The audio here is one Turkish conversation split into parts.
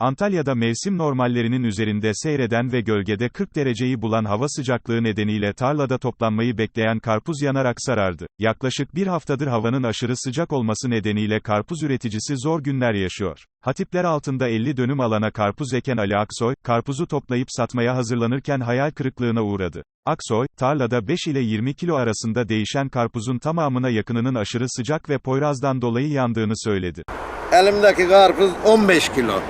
Antalya'da mevsim normallerinin üzerinde seyreden ve gölgede 40 dereceyi bulan hava sıcaklığı nedeniyle tarlada toplanmayı bekleyen karpuz yanarak sarardı. Yaklaşık bir haftadır havanın aşırı sıcak olması nedeniyle karpuz üreticisi zor günler yaşıyor. Hatipler altında 50 dönüm alana karpuz eken Ali Aksoy, karpuzu toplayıp satmaya hazırlanırken hayal kırıklığına uğradı. Aksoy, tarlada 5 ile 20 kilo arasında değişen karpuzun tamamına yakınının aşırı sıcak ve poyrazdan dolayı yandığını söyledi. Elimdeki karpuz 15 kilo.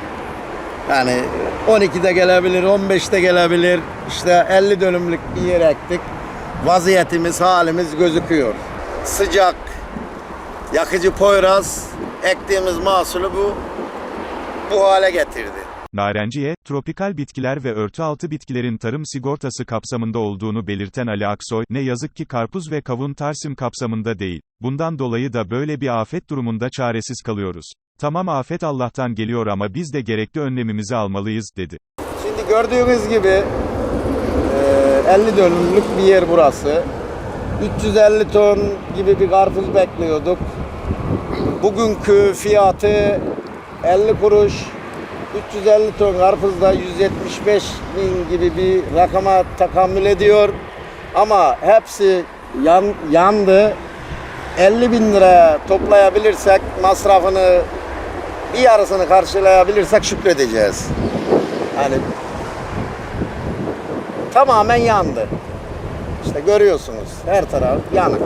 Yani 12'de gelebilir, 15'te gelebilir. İşte 50 dönümlük bir yer ektik. Vaziyetimiz, halimiz gözüküyor. Sıcak, yakıcı poyraz, ektiğimiz mahsulü bu bu hale getirdi. Narenciye, tropikal bitkiler ve örtü altı bitkilerin tarım sigortası kapsamında olduğunu belirten Ali Aksoy, ne yazık ki karpuz ve kavun tarsim kapsamında değil. Bundan dolayı da böyle bir afet durumunda çaresiz kalıyoruz. Tamam afet Allah'tan geliyor ama biz de gerekli önlemimizi almalıyız, dedi. Şimdi gördüğünüz gibi eee, 50 dönümlük bir yer burası. 350 ton gibi bir karpuz bekliyorduk. Bugünkü fiyatı 50 kuruş. 350 ton karpuz da 175 bin gibi bir rakama tahammül ediyor. Ama hepsi yan, yandı. 50 bin lira toplayabilirsek masrafını bir yarısını karşılayabilirsek şükredeceğiz. Yani tamamen yandı. İşte görüyorsunuz her taraf yanık.